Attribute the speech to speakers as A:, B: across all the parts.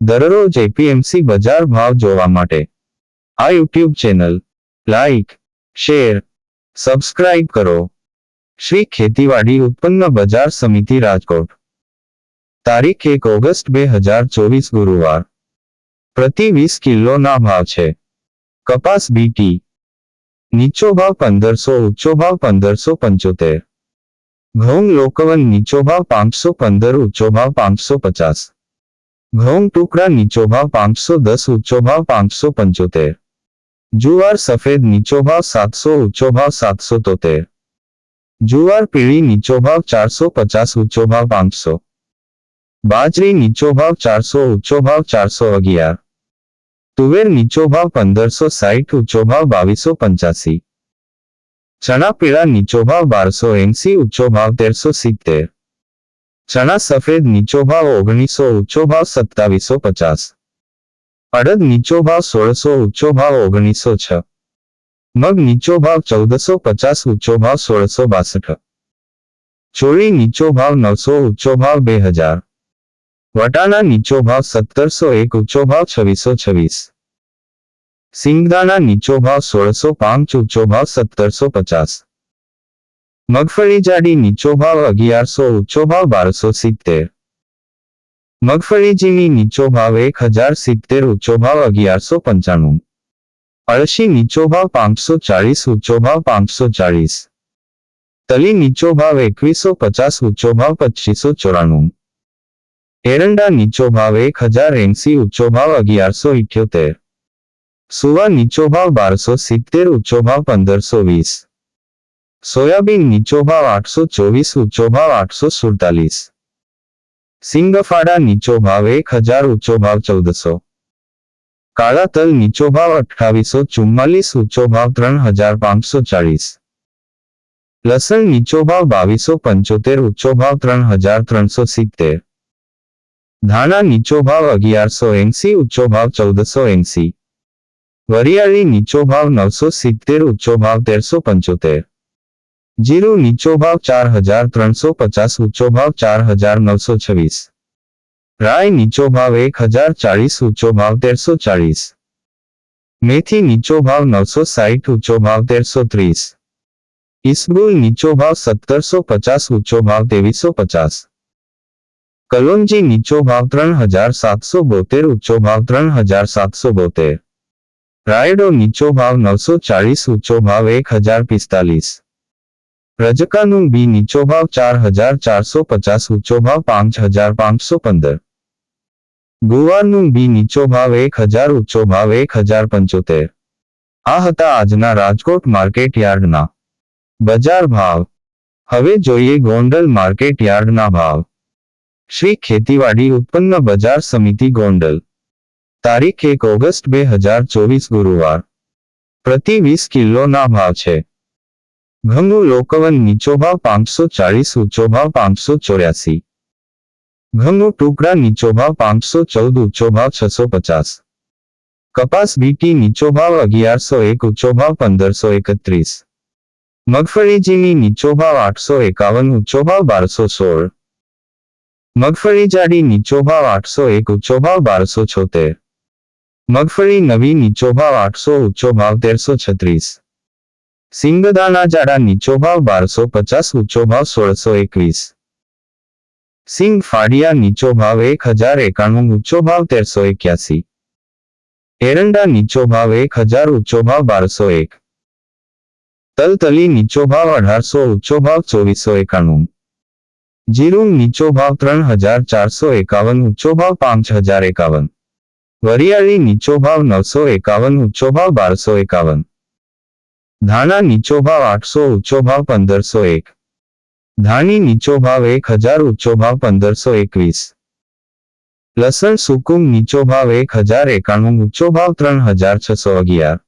A: દરરોજ એપીએમસી બજાર ભાવ જોવા માટે. આ YouTube channel, like, share, subscribe કરો. શ્રી ખેતીવાડી ઉત્પન્ન બજાર સમિતિ રાજકોટ. તારીખ એક ઓગસ્ટ બે હજાર ચોવીસ ગુરુવાર. પ્રતિ વીસ કિલોના ભાવ છે. કપાસ બીટી નીચો ભાવ પંદરસો, ઊંચો ભાવ પંદરસો પંચોતેર. ઘઉં લોકવન નીચો ભાવ પાંચસો પંદર, ઊંચો ભાવ પાંચસો પચાસ. ઘઉં ટુકડા નીચો ભાવ પાંચસો દસ ઊંચો ભાવ પાંચસો પંચોતેર જુવાર સફેદ નીચો ભાવ સાતસો ઊંચો ભાવ સાતસો તોતેર જુવાર પીળી નીચો ભાવ ચારસો પચાસ ઊંચો ભાવ પાંચસો બાજરી નીચો ભાવ ચારસો ઊંચો ભાવ ચારસો અગિયાર તુવેર નીચો ભાવ પંદરસો સાઠ ઊંચો ભાવ બાવીસો પંચ્યાસી ચણા પીળા નીચો ભાવ બારસો એંસી ઊંચો ભાવ તેરસો સિત્તેર ચણા સફેદ નીચો ભાવ ઓગણીસો ઊંચો ભાવ સત્તાવીસો પચાસ અડદ નીચો ભાવ સોળસો ઊંચો ભાવ ઓગણીસો છ મગ નીચો ભાવ ચૌદસો પચાસ ઊંચો ભાવ સોળસો બાસઠ ચોળી નીચો ભાવ નવસો ઊંચો ભાવ બે હજાર વટાણા નીચો ભાવ સત્તરસો એક ઊંચો ભાવ છવ્વીસો છવ્વીસ સિંગદાણા નીચો ભાવ સોળસો પાંચ ઊંચો ભાવ સત્તરસો પચાસ મગફળી જાડી નીચો ભાવ અગિયારસો ઊંચો ભાવ બારસો સિત્તેર મગફળી ઝીણી નીચો ભાવ એક હજાર સિત્તેર ઊંચો ભાવ અગિયારસો પંચાણું અળસી નીચો ભાવ પાંચસો ચાળીસ ઊંચો ભાવ પાંચસો ચાળીસ તલી નીચો ભાવ એકવીસો પચાસ ઊંચો ભાવ પચીસો ચોરાણું એરંડા નીચો ભાવ એક હજાર એંસી ઊંચો ભાવ અગિયારસો ઇઠ્યોતેર સુવા નીચો ભાવ બારસો સિત્તેર ઊંચો ભાવ પંદરસો વીસ સોયાબીન નીચો ભાવ આઠસો ચોવીસ ઊંચો ભાવ આઠસો સુડતાલીસ સિંગફાડા નીચો ભાવ એક હજાર ઊંચો ભાવ ચૌદસો કાળા તલ નીચો ભાવ અઠ્ઠાવીસો ચુમ્માલીસ ઊંચો ભાવ ત્રણ હજાર પાંચસો ચાળીસ લસણ નીચો ભાવ બાવીસો પંચોતેર ઊંચો ભાવ ત્રણ હજાર ત્રણસો સિત્તેર ધાણા નીચો ભાવ અગિયારસો એંસી ઊંચો ભાવ ચૌદસો એંસી વરિયાળી નીચો ભાવ નવસો સિત્તેર ઊંચો ભાવ તેરસો પંચોતેર જીરું નીચો ભાવ ચાર હજાર ત્રણસો પચાસ ઊંચો ભાવ ચાર હજાર નવસો છવ્વીસ રાય નીચો ભાવ એક હજાર ચાળીસ ઊંચો ભાવ તેરસો ચાળીસ મેથી નીચો ભાવ નવસો સાઠ ઊંચો ભાવ તેરસો ત્રીસ ઇસબગુલ નીચો ભાવ સત્તરસો પચાસ ઊંચો ભાવ ત્રેવીસો પચાસ કલોંજી નીચો ભાવ ત્રણ હજાર સાતસો બોતેર ઊંચો ભાવ ત્રણ હજાર સાતસો બોતેર રાયડો નીચો ભાવ નવસો ચાળીસ ઊંચો ભાવ એક હજાર પિસ્તાલીસ રજકાનું બી નીચો ભાવ ચાર હજાર ચારસો પચાસ, ઊંચો ભાવ પાંચ હજાર પાંચસો પંદર. ગુવારનું બી નીચો ભાવ એક હજાર, ઊંચો ભાવ એક હજાર પંચોતેર. આ હતા આજના રાજકોટ માર્કેટ યાર્ડના બજાર ભાવ. હવે જોઈએ ગોંડલ માર્કેટ યાર્ડના ભાવ. શ્રી ખેતીવાડી ઉત્પન્ન બજાર સમિતિ ગોંડલ. તારીખ એક ઓગસ્ટ બે હજાર ચોવીસ ગુરુવાર. પ્રતિ વીસ કિલોના ભાવ છે. ઘઉં લોકવન નીચો ભાવ પાંચસો ચાળીસ ઊંચો ભાવ પાંચસો ચોર્યાસી ઘઉં ટુકડા નીચો ભાવ પાંચસો ચૌદ ઊંચો ભાવ છસો પચાસ કપાસ બીટી નીચો ભાવ અગિયારસો એક ઊંચો ભાવ પંદરસો એકત્રીસ મગફળી ઝીણી નીચો ભાવ આઠસો એકાવન ઊંચો ભાવ બારસો સોળ મગફળી જાડી નીચો ભાવ આઠસો એક ઊંચો ભાવ બારસો છોતેર મગફળી નવી નીચો ભાવ આઠસો ઊંચો ભાવ તેરસો છત્રીસ સિંગદાણા જાડા નીચો ભાવ બારસો પચાસ ઊંચો ભાવ સોળસો એકવીસ. સિંગ ફાડિયા નીચો ભાવ એક હજાર એકાણું ઊંચો ભાવ તેરસો એક્યાસી. એરંડા નીચો ભાવ એક હજાર ઊંચો ભાવ બારસો એક. તલતલી નીચો ભાવ અઢારસો ઊંચો ભાવ ચોવીસો એકાણું. જીરું નીચો ભાવ ત્રણ હજાર ચારસો એકાવન ઊંચો ભાવ પાંચ હજાર એકાવન. વરિયાળી નીચો ભાવ નવસો એકાવન ઊંચો ભાવ બારસો એકાવન. ધાણા નીચો ભાવ આઠસો ઊંચો ભાવ પંદરસો એક ધાણી નીચો ભાવ એક હજાર ઊંચો ભાવ પંદરસો એકવીસ લસણ સુકુમ નીચો ભાવ એક હજાર એકાણું ઊંચો ભાવ ત્રણ હજાર છસો અગિયાર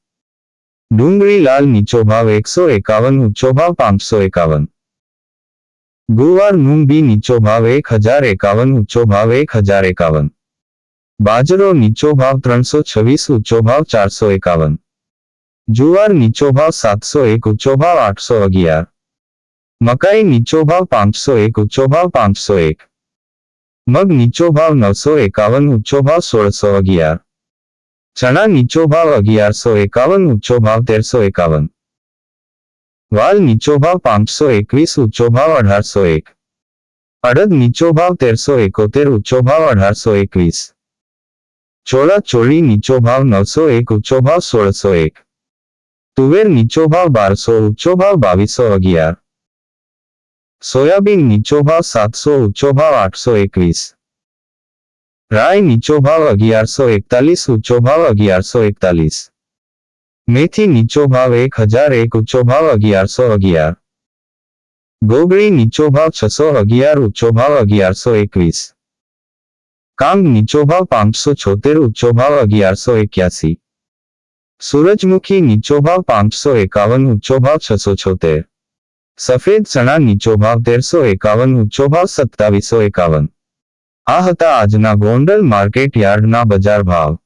A: ડુંગળી લાલ નીચો ભાવ એકસો એકાવન ઊંચો ભાવ પાંચસો એકાવન ગુવાર મૂંગ બી નીચો ભાવ એક હજાર એકાવન ઊંચો ભાવ એક હજાર એકાવન બાજરો નીચો ભાવ ત્રણસો છવ્વીસ ઊંચો ભાવ ચારસો એકાવન જુવાર નીચો ભાવ સાતસો એક, ઊંચો ભાવ આઠસો અગિયાર. મકાઈ નીચો ભાવ પાંચસો એક, ઊંચો ભાવ પાંચસો એક. મગ નીચો ભાવ નવસો એકાવન, ઊંચો ભાવ સોળસો અગિયાર. ચણા નીચો ભાવ અગિયારસો એકાવન, ઊંચો ભાવ તેરસો એકાવન. વાલ નીચો ભાવ પાંચસો એકવીસ, ઊંચો ભાવ અઢારસો એક. અડદ નીચો ભાવ તેરસો એકોતેર, ઊંચો ભાવ અઢારસો એકવીસ. ચોળા ચોળી નીચો ભાવ નવસો એક, ઊંચો ભાવ સોળસો એક. તુવેર નીચો ભાવ બારસો ઊંચો ભાવ બાવીસો અગિયાર. સોયાબીન નીચો ભાવ સાતસો ઊંચો ભાવ આઠસો એકવીસ. રાય નીચો ભાવ અગિયારસો એકતાલીસ ઊંચો ભાવ અગિયારસો એકતાલીસ. મેથી નીચો ભાવ એક હજાર એક ઊંચો ભાવ અગિયારસો અગિયાર. ગોગળી નીચો ભાવ છસો અગિયાર ઊંચો ભાવ અગિયારસો એકવીસ. કાંગ નીચો ભાવ પાંચસો છોતેર ઊંચો ભાવ અગિયારસો એક્યાસી. સૂરજમુખી નીચો ભાવ પાંચસો એકાવન ઊંચો ભાવ છસો છોતેર. સફેદ ચણા નીચો ભાવ તેરસો એકાવન ઊંચો ભાવ સત્તાવીસો એકાવન. આ હતા આજના ગોંડલ માર્કેટ યાર્ડના બજાર ભાવ.